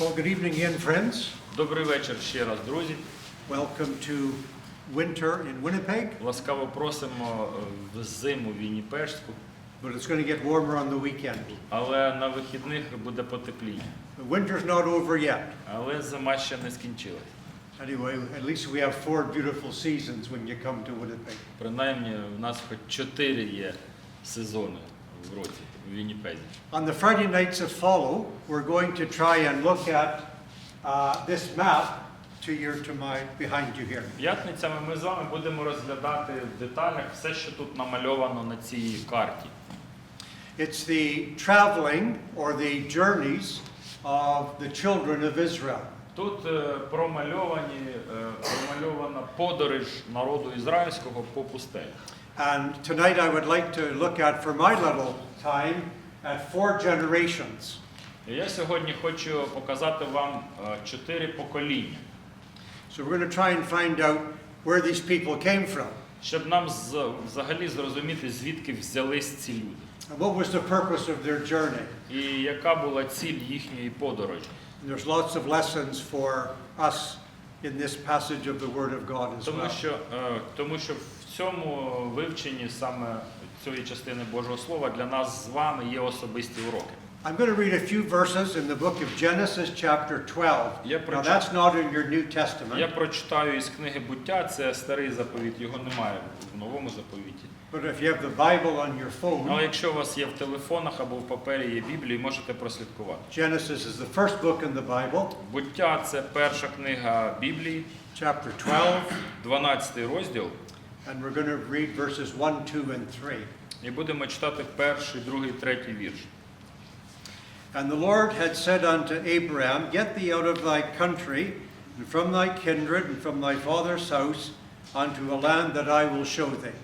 Well, good evening again, friends. Добрий вечір ще раз, друзі. Welcome to winter in Winnipeg, Ласкаво просимо е, в зиму Вінніпешську, but it's going to get warmer on the weekend. але на вихідних буде потепління. The winter's not over yet. Але зима ще не скінчилась. Anyway, at least we have four beautiful seasons when you come to Winnipeg. Принаймні, у нас хоч чотири є сезони в році в Вінніпезі. On the Friday nights that follow, we're going to try and look at uh, this map to your to my behind you here. П'ятницями ми з вами будемо розглядати в деталях все, що тут намальовано на цій карті. It's the traveling or the journeys of the children of Israel. Тут е, промальовані, е, промальована подорож народу ізраїльського по пустелі. And tonight I would like to look at, for my little time, at four generations. І Я сьогодні хочу показати вам е, чотири покоління, So we're going to try and find out where these people came from щоб нам з- взагалі зрозуміти, звідки взялись ці люди, and what was the purpose of their journey. і яка була ціль їхньої подорожі. And there's lots of lessons for us in this passage of the Word of God as Тому well. що, е, тому що в цьому вивченні саме цієї частини Божого Слова для нас з вами є особисті уроки. I'm going to read a few verses in the book of Genesis, chapter 12. Now, that's not in your New Я Testament, прочитаю із книги буття, це старий заповіт, його немає в новому заповіті. but if you have the Bible on your phone, Але якщо у вас є в телефонах або в папері є Біблії, можете прослідкувати. Genesis is the first book in the Bible, Буття це перша книга Біблії, chapter 12, 12 розділ. and we're going to read verses 1, 2, and 3. І будемо читати перший, другий, третій вірш. And the Lord had said unto Abraham, Get thee out of thy country, and from thy kindred, and from thy father's house, unto a land that I will show thee.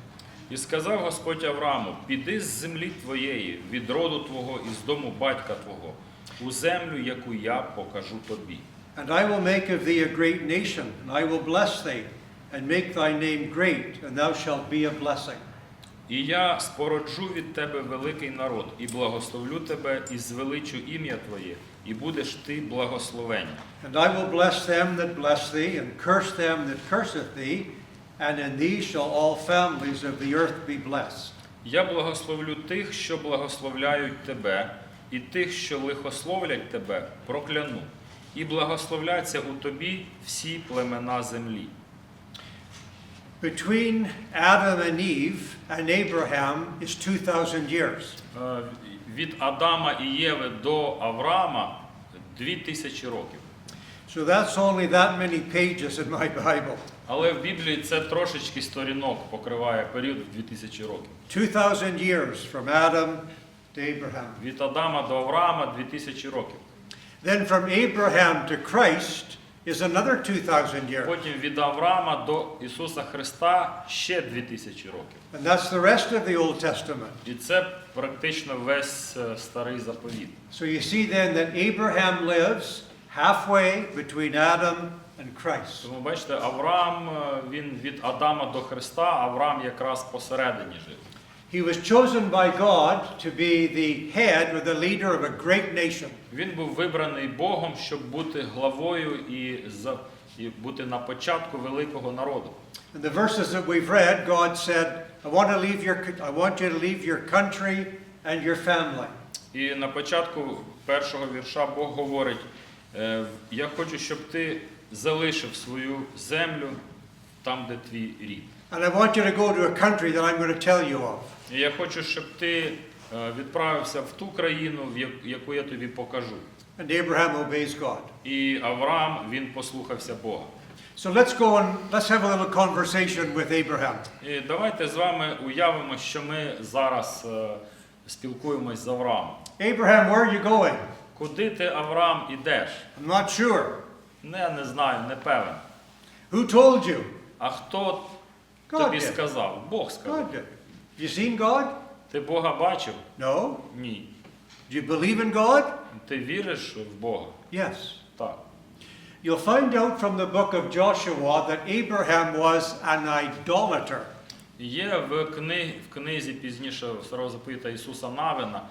І сказав Господь Аврааму: Піди з землі твоєї, від роду твого і з дому батька твого, у землю, яку я покажу тобі. And I will make of thee a great nation, and I will bless thee, And make thy name great, and thou shalt be a blessing. І я спороджу від тебе великий народ, і благословлю тебе, і звеличу ім'я твоє, і будеш ти благословення. And I will bless them that bless thee, and curse them that curseth thee, and in thee shall all families of the earth be blessed. Я благословлю тих, що благословляють тебе, і тих, що лихословлять тебе, прокляну, і благословляться у тобі всі племена землі. Between Adam and Eve and Abraham is 2,000 years. Е, Від Адама і Єви до Авраама дві тисячі років. So that's only that many pages in my Bible. Але в Біблії це трошечки сторінок покриває період в 2000 років. 2,000 years from Adam to Abraham. Від Адама до Авраама 2000 років. Then from Abraham to Christ is another 2,000 years. Потім від Авраама до Ісуса Христа ще 2000 років. And that's the rest of the Old Testament. І це практично весь е, старий заповіт. So you see then that Abraham lives halfway between Adam and Christ. Тому бачите, Авраам е, він від Адама до Христа, Авраам якраз посередині жив. He was chosen by God to be the head or the leader of a great nation. Він був вибраний Богом, щоб бути главою і, за, і бути на початку великого народу. In the verses that we've read, God said, I want to leave your I want you to leave your country and your family. І на початку першого вірша Бог говорить: е, Я хочу, щоб ти залишив свою землю там, де твій рід. And I want you to go to a country that I'm going to tell you of. І я хочу, щоб ти е, відправився в ту країну, яку я тобі покажу. And Abraham obeys God. І Авраам він послухався Бога. So let's go and let's have a little conversation with Abraham. І давайте з вами уявимо, що ми зараз е, спілкуємось з Авраамом. Abraham, where are you going? Куди ти, Авраам, ідеш? I'm not sure. Не, не знаю, не певен. Who told you? А хто God тобі did. сказав? Бог сказав. God did. You seen God? Ти Бога бачив? No. Ні. Do you believe in God? Ти віриш в Бога? Yes. Так. You'll find out from the book of Joshua that Abraham was an idolater. Є в, кни, в книзі пізніше старого заповіта Ісуса Навина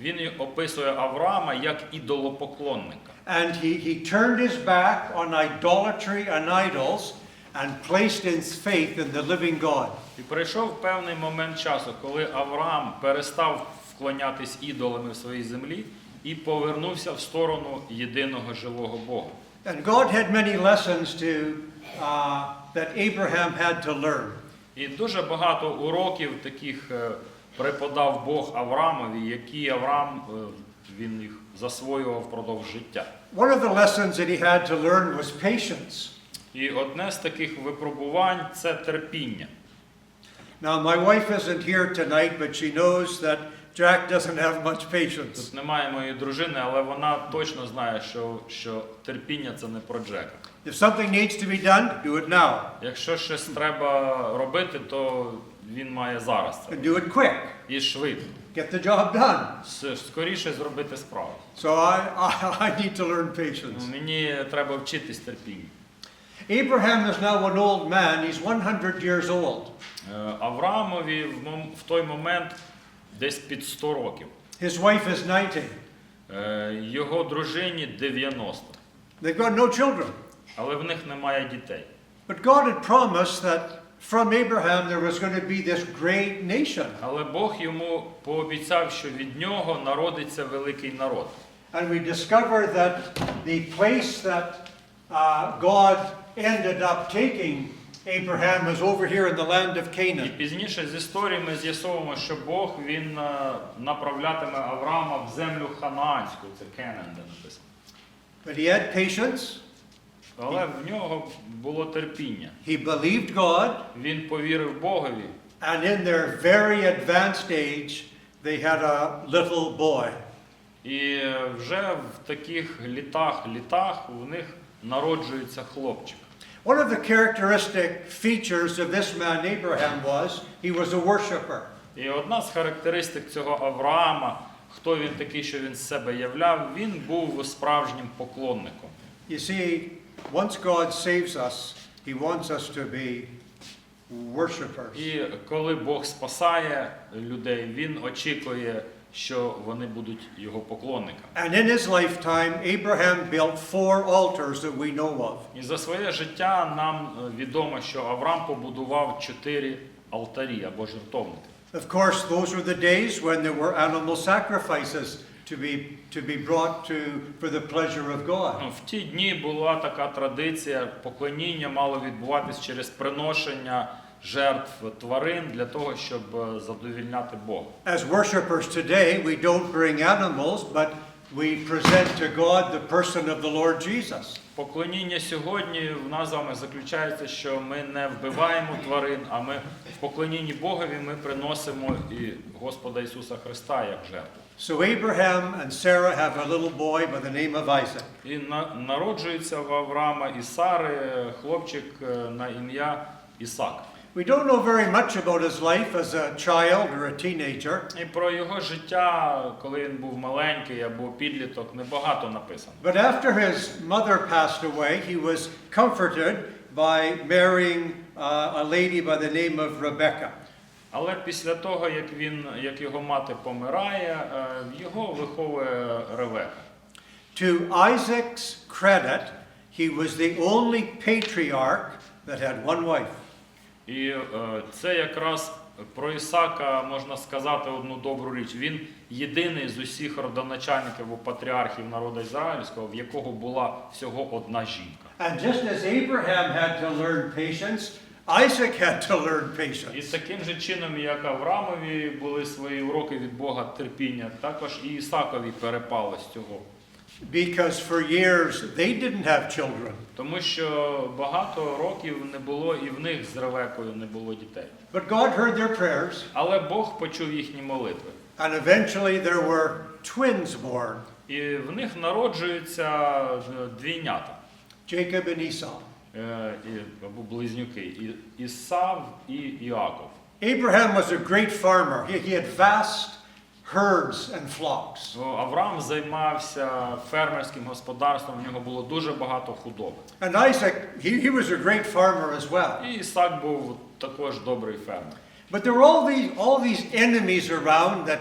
Він і описує Авраама як ідолопоклонника. And he, he turned his back on idolatry and idols and placed his faith in the living God. І прийшов певний момент часу, коли Авраам перестав вклонятись ідолами в своїй землі і повернувся в сторону єдиного живого Бога. And God had many lessons to, uh, that Abraham had to learn. І дуже багато уроків таких е, преподав Бог Авраамові, які Авраам е, він їх засвоював впродовж життя. One of the lessons that he had to learn was patience. І одне з таких випробувань це терпіння. Now, my wife isn't here tonight, but she knows that Jack doesn't have much patience. Тут немає моєї дружини, але вона точно знає, що, що терпіння це не про Джека. If something needs to be done, do it now. Якщо щось треба робити, то він має зараз це. And do it quick. І швидко. Get the job done. С- Скоріше зробити справу. So I, I, I need to learn patience. Мені треба вчитись терпінню. Abraham is now an old man. He's 100 years old. Е, Авраамові в мом- в той момент десь під 100 років. His wife is 90. Е, Його дружині 90. They've got no children. Але в них немає дітей. But God had promised that from Abraham there was going to be this great nation. Але Бог йому пообіцяв, що від нього народиться великий народ. And we discover that the place that uh, God ended up taking Abraham was over here in the land of І Canaan. пізніше з історії ми з'ясовуємо, що Бог він е, направлятиме Авраама в землю ханаанську, це Кенен, де написано. But he had patience, Але в нього було терпіння. he believed God, Він повірив Богові, and in their very advanced age, they had a little boy. і е, вже в таких літах, літах у них народжується хлопчик. One of the characteristic features of this man, Abraham, was he was a worshiper. І одна з характеристик цього Авраама, хто він такий, що він з себе являв, він був справжнім поклонником. You see, once God saves us, he wants us to be worshipers. І коли Бог спасає людей, він очікує, що вони будуть його поклонниками. And in his lifetime, Abraham built four altars that we know of. І за своє життя нам е, відомо, що Авраам побудував чотири алтарі або жертовники. Of course, those were the days when there were animal sacrifices to be, to be brought to for the pleasure of God. В ті дні була така традиція, поклоніння мало відбуватись через приношення жертв тварин для того, щоб е, задовільняти Бога. As worshippers today, we don't bring animals, but we present to God the person of the Lord Jesus. Поклоніння сьогодні в нас з вами заключається, що ми не вбиваємо тварин, а ми в поклонінні Богові ми приносимо і Господа Ісуса Христа як жертву. So Abraham and Sarah have a little boy by the name of Isaac. І народжується в Авраама і Сари е, хлопчик е, на ім'я Ісак. We don't know very much about his life as a child or a teenager, І про його життя, коли він був маленький або підліток, небагато написано. but after his mother passed away, he was comforted by marrying uh, a lady by the name of Rebecca. Але після того, як він, як його мати помирає, е, його виховує Ревека. To Isaac's credit, he was the only patriarch that had one wife. І е, це якраз про Ісака можна сказати одну добру річ. Він єдиний з усіх родоначальників або патріархів народу ізраїльського, в якого була всього одна жінка. And just as Abraham had to learn patience, Isaac had to learn І таким же чином, як Авраамові були свої уроки від Бога терпіння, також і Ісакові перепало з цього. Because for years they didn't have children. Тому що багато років не було і в них з Ревекою не було дітей. But God heard their prayers, Але Бог почув їхні молитви. and eventually there were twins born І в них народжуються е, двійнята. Jacob and Esau. Е, і- або близнюки І- Ісав і Іаков. Abraham was a great farmer. He, he had vast herds and flocks. Авраам займався фермерським господарством, в нього було дуже багато худоби. And Isaac, he, he was a great farmer as well. І Ісак був також добрий фермер. But there were all these, all these enemies around that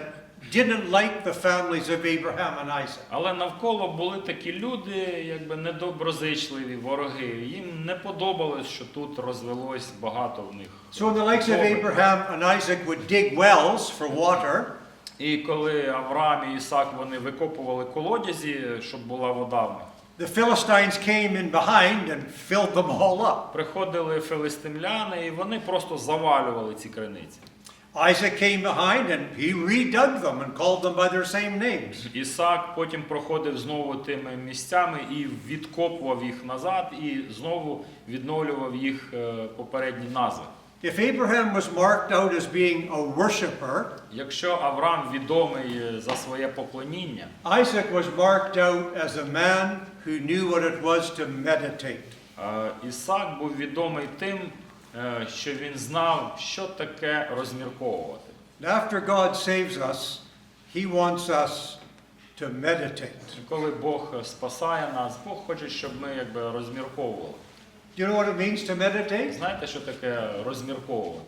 didn't like the families of Abraham and Isaac. Але навколо були такі люди, якби недоброзичливі, вороги. Їм не подобалось, що тут розвелось багато в них. So the likes of. Abraham and Isaac would dig wells for water, І коли Авраам і Ісак вони викопували колодязі, щоб була вода в них, the Philistines came in behind and filled them all up. приходили филистимляни і вони просто завалювали ці криниці. Isaac came behind and he redug them and called them by their same names. Ісак потім проходив знову тими місцями і відкопував їх назад, і знову відновлював їх е, попередні назви. If Abraham was marked out as being a worshiper, Якщо Авраам відомий е, за своє поклоніння, Isaac was marked out as a man who knew what it was to meditate. е, Ісак був відомий тим, е, що він знав, що таке розмірковувати. After God saves us, he wants us to meditate. Коли Бог спасає нас, Бог хоче, щоб ми якби розмірковували. Do you know what it means to meditate? Знаєте, що таке розмірковувати?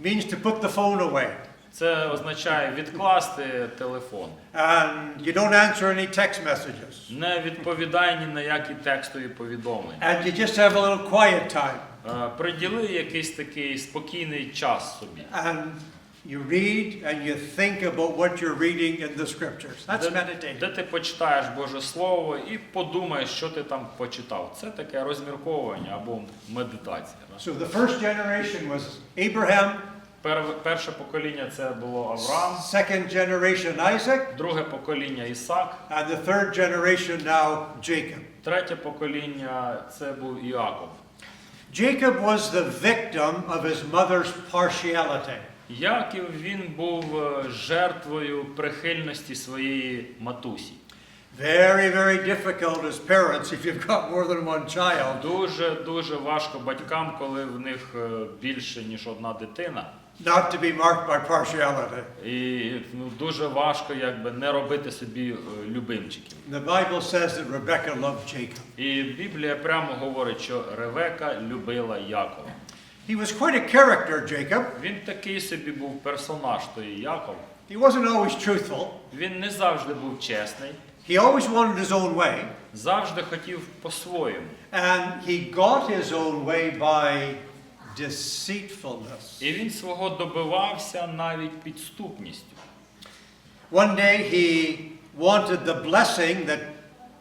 It means to put the phone away. Це означає відкласти телефон. And you don't answer any text messages. Не відповідай ні на які текстові повідомлення. And you just have a little quiet time. Е, Приділи якийсь такий спокійний час собі. And you read and you think about what you're reading in the scriptures. That's Де, meditating. де ти почитаєш Боже Слово і подумаєш, що ти там почитав. Це таке розмірковування або медитація. So the first generation was Abraham, Пер, перше покоління це було Авраам, second generation Isaac, друге покоління Ісак, and the third generation now Jacob. третє покоління це був Іаков. Jacob was the victim of his mother's partiality. Яків він був е, жертвою прихильності своєї матусі. Very, very difficult as parents if you've got more than one child. Дуже дуже важко батькам, коли в них е, більше ніж одна дитина. not to be marked by partiality. І ну, дуже важко якби не робити собі е, любимчиків. The Bible says that Rebekah loved Jacob. І Біблія прямо говорить, що Ревека любила Якова. He was quite a character, Jacob. Він такий собі був персонаж, той Яков. He wasn't always truthful. Він не завжди був чесний, He always wanted his own way, завжди хотів по-своєму. and he got his own way by deceitfulness. І він свого добивався навіть підступністю. One day he wanted the blessing that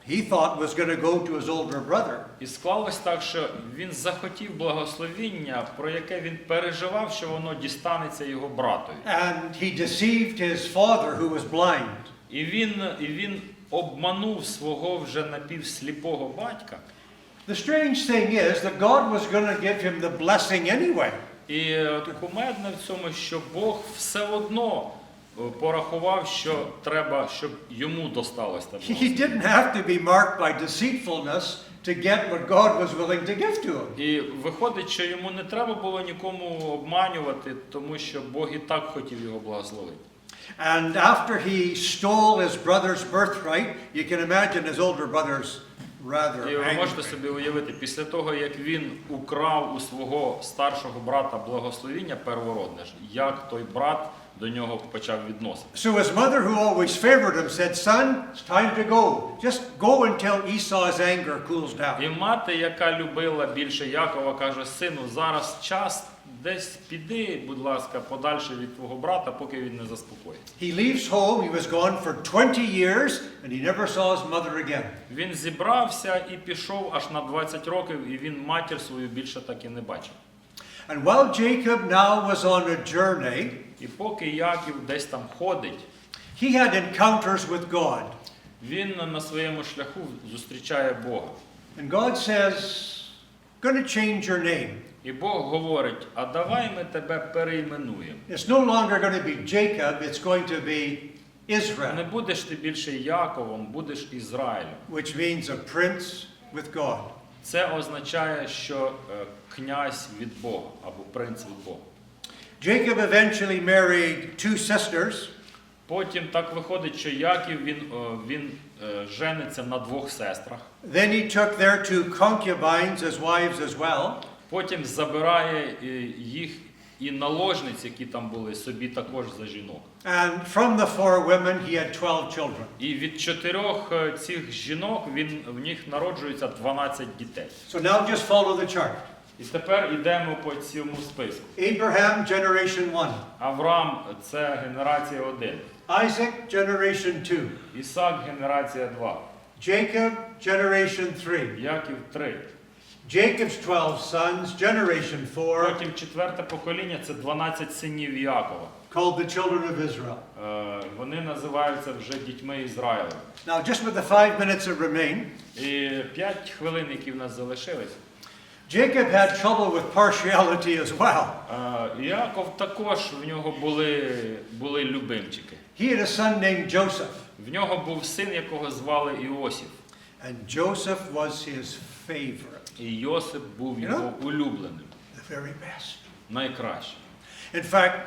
he thought was going to go to his older brother. І склалось так, що він захотів благословіння, про яке він переживав, що воно дістанеться його братові. And he deceived his father, who was blind. І він, і він обманув свого вже напівсліпого батька. The strange thing is that God was going to give him the blessing anyway. І е, кумедне в цьому, що Бог все одно порахував, що треба, щоб йому досталось те He благословення. didn't have to be marked by deceitfulness to get what God was willing to give to him. І виходить, що йому не треба було нікому обманювати, тому що Бог і так хотів його благословити. And after he stole his brother's birthright, you can imagine his older brother's rather І ви можете собі уявити, після того, як він украв у свого старшого брата благословіння первородне, ж, як той брат до нього почав відноситися. So his mother, who always favored him, said, Son, it's time to go. Just go until Esau's anger cools І мати, яка любила більше Якова, каже: сину, зараз час десь піди, будь ласка, подальше від твого брата, поки він не заспокоїться. He leaves home. He was gone for 20 years, and he never saw his mother again. Він зібрався і пішов аж на 20 років, і він матір свою більше так і не бачив. And while Jacob now was on a journey, І поки Яків десь там ходить, he had encounters with God. він на своєму шляху зустрічає Бога. And God says, going to change your name. І Бог говорить: а давай ми тебе перейменуємо. It's no longer going to be Jacob, it's going to be Не будеш ти більше Яковом, будеш Ізраїлем. which means a prince with God. Це означає, що е, князь від Бога або принц від Бога. Jacob eventually married two sisters, Потім так виходить, що Яків він, е, він е, жениться на двох сестрах. then he took their two concubines as wives as well, Потім забирає е, їх і наложниць, які там були, собі також за жінок. And from the four women, he had 12 children. І від чотирьох цих жінок він в них народжується 12 дітей. So now just follow the chart. І тепер йдемо по цьому списку. Abraham, generation 1. Авраам це генерація 1, Isaac, generation 2. Ісак генерація 2, Jacob, generation 3. Яків 3. Jacob's 12 sons, generation 4, Потім четверте покоління це 12 синів Якова. called the children of Israel. Е, Вони називаються вже дітьми Ізраїля. Now, just with the five minutes that remain, І 5 хвилин, які в нас залишились. Jacob had trouble with partiality as well. Е, Яков також в нього були, були любимчики. He had a son named Joseph, В нього був син, якого звали Іосиф. and Joseph was his favorite, І Йосип був його улюбленим, the very best. найкращим. In fact,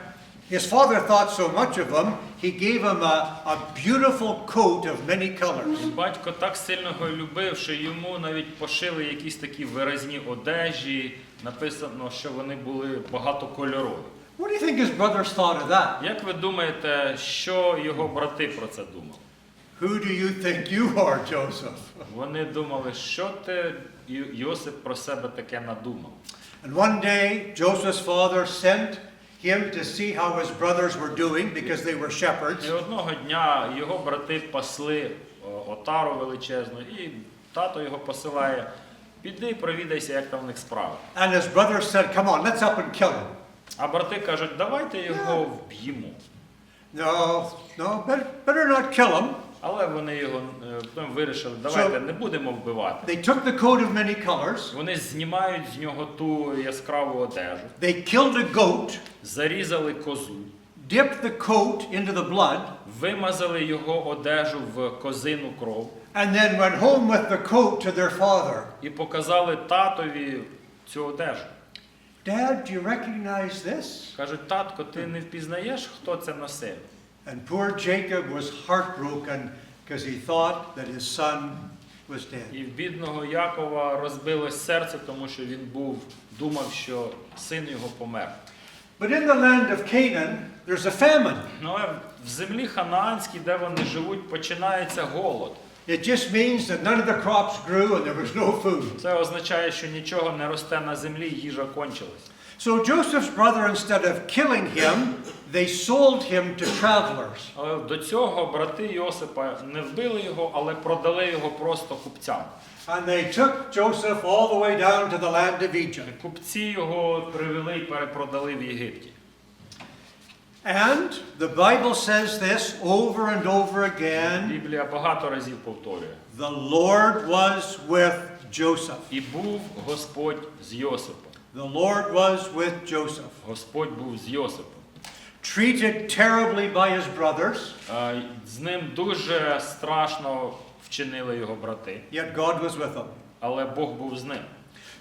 his father thought so much of him, he gave him a, a beautiful coat of many colors. Батько так сильно його любив, що йому навіть пошили якісь такі виразні одежі. Написано, що вони були багатокольорові. What do you think his brothers thought of that? Як ви думаєте, що його брати про це думали? Who do you think you are, Joseph? Вони думали, що ти, Йосип, про себе таке надумав. And one day, Joseph's father sent him to see how his brothers were doing because they were shepherds. І одного дня його брати пасли о, отару величезну, і тато його посилає. Піди, провідайся, як там в них справи. And his brothers said, Come on, let's up and kill him. А брати кажуть, давайте його вб'ємо. No, no, better, better not kill him. Але вони його е, потім вирішили, давайте не будемо вбивати. They took the coat of many colors, Вони знімають з нього ту яскраву одежу, they killed a goat, зарізали козу, dipped the coat into the blood, вимазали його одежу в козину кров and then went home with the coat to their father. і показали татові цю одежу. Dad, do you recognize this? Кажуть, татко, ти не впізнаєш, хто це носив? And poor Jacob was heartbroken because he thought that his son was dead. І в бідного Якова розбилось серце, тому що він був, думав, що син його помер. But in the land of Canaan, there's a famine. Ну, в землі ханаанській, де вони живуть, починається голод. It just means that none of the crops grew and there was no food. Це означає, що нічого не росте на землі, їжа кончилась. So Joseph's brother, instead of killing him, they sold him to travelers. Але до цього брати Йосипа не вбили його, але продали його просто купцям. And they took Joseph all the way down to the land of Egypt. Купці його привели і перепродали в Єгипті. And the Bible says this over and over again Біблія багато разів повторює. the Lord was with Joseph. І був Господь з Йосипом. The Lord was with Joseph. Господь був з Йосипом. Treated terribly by his brothers, Е, З ним дуже страшно вчинили його брати, yet God was with him. але Бог був з ним.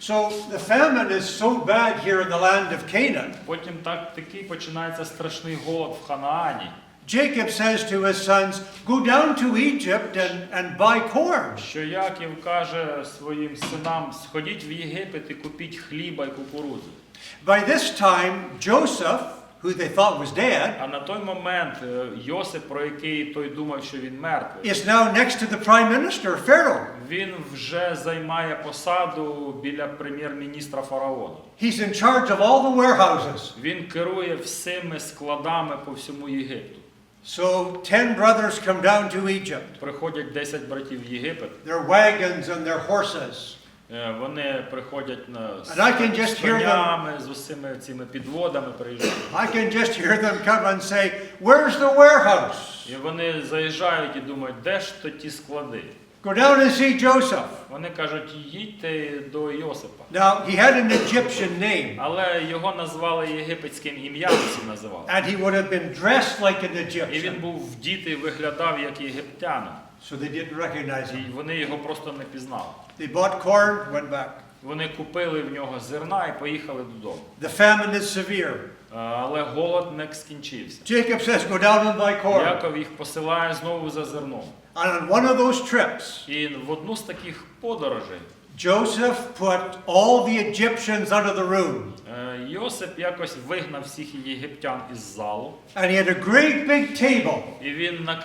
So the famine is so bad here in the land of Canaan. Потім так такий починається страшний голод в Ханаані. Jacob says to his sons, Go down to Egypt and, and buy corn. Що Яків каже своїм синам: сходіть в Єгипет і купіть хліба й кукурудзу. By this time, Joseph, who they thought was dead, А на той момент е, Йосип, про який той думав, що він мертвий, is now next to the prime minister, Pharaoh. він вже займає посаду біля прем'єр-міністра фараона. He's in charge of all the warehouses. Він керує всіми складами по всьому Єгипту. So ten brothers come down to Egypt, Приходять 10 братів в Єгипет. their wagons and their horses. Е, Вони приходять на And I can just з hear them. конями, з усіми цими підводами приїжджають. I can just hear them come and say, Where's the warehouse? І вони заїжджають і думають, де ж то ті склади? Go down and see Joseph. Вони кажуть, їдьте до Йосипа. Now, he had an Egyptian name, Але його назвали єгипетським ім'ям, всі називали. and he would have been dressed like an І він Egyptian. був вдітий, виглядав як єгиптянин. So they didn't recognize him. І вони його просто не пізнали. They bought corn, went back. Вони купили в нього зерна і поїхали додому. The famine is severe. Е, Але голод не скінчився. Jacob says, Go down and buy corn. Яков їх посилає знову за зерном. And on one of those trips, І в одну з таких подорожей Joseph put all the Egyptians out of the room. Е, Йосип якось вигнав всіх єгиптян із залу, And he had a great big table. і він накрив